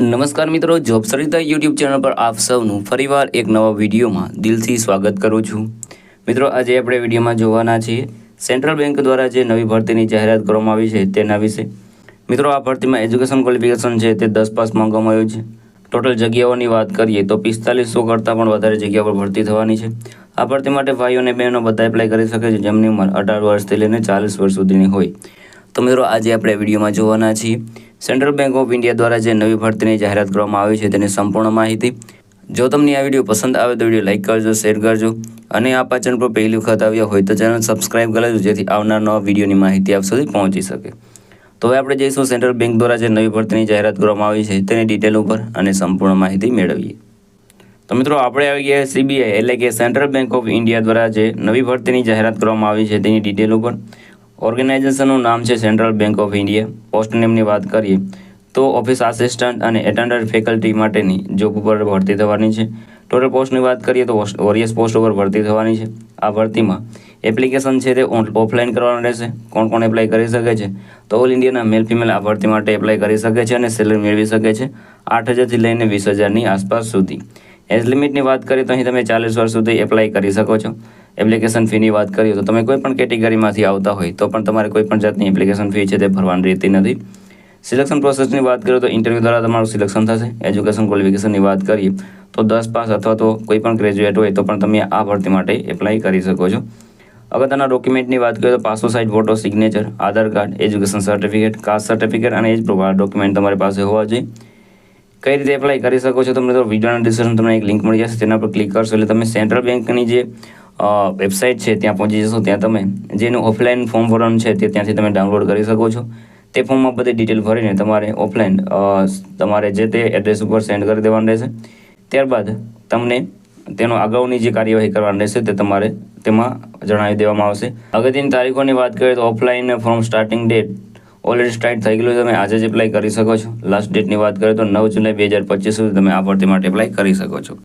નમસ્કાર મિત્રો job Sarita YouTube channel પર આપ સૌનું ફરીવાર એક નવા વિડીયોમાં દિલથી સ્વાગત કરું છું. મિત્રો, આજે આપણે વિડીયોમાં જોવાના છીએ સેન્ટ્રલ બેંક દ્વારા જે નવી ભરતીની જાહેરાત કરવામાં આવી છે તેના વિશે. મિત્રો, આ ભરતીમાં એજ્યુકેશન ક્વોલિફિકેશન છે તે દસ પાસ માંગવામાં આવ્યું છે. ટોટલ જગ્યાઓની વાત કરીએ તો પિસ્તાલીસો કરતાં પણ વધારે જગ્યા પર ભરતી થવાની છે. આ ભરતી માટે ભાઈઓ અને બહેનો બધા એપ્લાય કરી શકે છે. જેમની ઉંમર અઢાર વર્ષથી લઈને ચાલીસ વર્ષ સુધીની હોય. તો મિત્રો, આજે આપણે વિડીયોમાં જોવાના છીએ. સેન્ટ્રલ બેંક ઓફ ઇન્ડિયા દ્વારા જે નવી ભરતીની જાહેરાત કરવામાં આવી છે તેની સંપૂર્ણ માહિતી. જો તમને આ વીડિયો પસંદ આવે તો વીડિયો લાઇક કરજો, શેર કરજો અને આ ચેનલ પર પહેલી વખત આવ્યા હોય તો ચેનલ સબસ્ક્રાઇબ કરી જેથી આવનાર નવા વિડીયોની માહિતી આપ સુધી પહોંચી શકે. તો હવે આપણે જઈશું સેન્ટ્રલ બેંક દ્વારા જે નવી ભરતીની જાહેરાત કરવામાં આવી છે તેની ડિટેલ ઉપર અને સંપૂર્ણ માહિતી મેળવીએ. તો મિત્રો, આપણે આવી ગયા સીબીઆઈ એટલે કે સેન્ટ્રલ બેંક ઓફ ઇન્ડિયા દ્વારા જે નવી ભરતીની જાહેરાત કરવામાં આવી છે તેની ડિટેલ ઉપર. ઓર્ગેનાઇઝેશનનું નામ છે Central Bank of India post નેમની વાત કરીએ, તો ઓફિસ આસિસ્ટન્ટ અને એટેન્ડન્ટ ફેકલ્ટી માટેની જોબ ઉપર ભરતી થવાની છે. ટોટલ પોસ્ટની વાત કરીએ તો વોરિયસ પોસ્ટ ઉપર ભરતી થવાની છે. આ ભરતીમાં એપ્લિકેશન છે તે ઓફલાઈન કરવાનું રહેશે. કોણ કોણ એપ્લાય કરી શકે છે? તો ઓલ ઇન્ડિયાના મેલ ફિમેલ આ ભરતી માટે એપ્લાય કરી શકે છે અને સેલરી મેળવી શકે છે આઠ હજારથી લઈને વીસ હજારની આસપાસ સુધી. એજ લિમિટની વાત કરીએ તો અહીં તમે ચાલીસ વર્ષ સુધી એપ્લાય કરી શકો છો. એપ્લિકેશન ફીની વાત કરીએ તો તમે કોઈ પણ કેટેગરીમાંથી આવતા હોય તો પણ તમારે કોઈ પણ જાતની એપ્લિકેશન ફી છે તે ભરવાની રહેતી નથી. સિલેક્શન પ્રોસેસની વાત કરીએ તો ઇન્ટરવ્યૂ દ્વારા તમારું સિલેક્શન થશે. એજ્યુકેશન ક્વોલિફિકેશનની વાત કરીએ તો દસ પાસ અથવા તો કોઈ પણ ગ્રેજ્યુએટ હોય તો પણ તમે આ ભરતી માટે એપ્લાય કરી શકો છો. અગત્યના ડોક્યુમેન્ટની વાત કરીએ તો passport size photo signature Aadhaar card education certificate caste certificate અને એજ પ્રોવાઈડ ડોક્યુમેન્ટ તમારી પાસે હોવા જોઈએ. કઈ રીતે એપ્લાય કરી શકો છો તમને તો વિડીયોના ડિસ્ક્રિપ્શન તમને એક લિંક મળી જશે. તેના પર ક્લિક કરશો એટલે તમે સેન્ટ્રલ બેંકની જે વેબસાઇટ છે, ત્યાં પહોંચી જશો, ત્યાં તમે જેનું ઓફલાઈન ફોર્મ ભરવાનું છે, તે ત્યાંથી તમે ડાઉનલોડ કરી શકો છો. તે ફોર્મમાં બધી ડિટેલ ભરીને તમારે ઓફલાઈન તમારે જે તે એડ્રેસ ઉપર સેન્ડ કરી દેવાનું રહેશે. ત્યારબાદ તમને તેનો અગાઉની જે કાર્યવાહી કરવાની રહેશે, તે તમારે તેમાં જણાવી દેવામાં આવશે. અગત્યની તારીખોની વાત કરીએ તો offline form starting date already start થઈ ગયેલું તમે આજે જ એપ્લાય કરી શકો છો. લાસ્ટ ડેટની વાત કરીએ તો નવ જુલાઈ બે હજાર પચીસ સુધી તમે આ ભરતી માટે એપ્લાય કરી શકો છો.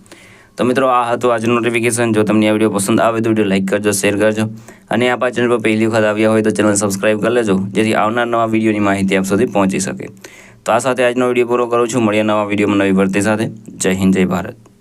તો મિત્રો, આ હતું આજનું નોટિફિકેશન જો તમને આ વીડિયો પસંદ આવે તો વીડિયો લાઇક કરજો શેર કરજો. અને આ ચેનલ પર પહેલી વખત આવ્યા હોય તો ચેનલ સબસ્ક્રાઇબ કરી લેજો, જેથી આવનાર નવા વિડીયોની માહિતી આપ સુધી પહોંચી શકે. તો આ સાથે આજનો વીડિયો પૂરો કરું છું. મળીએ નવા વિડીયોમાં નવી ભરતી સાથે. જય હિન્દ, જય ભારત.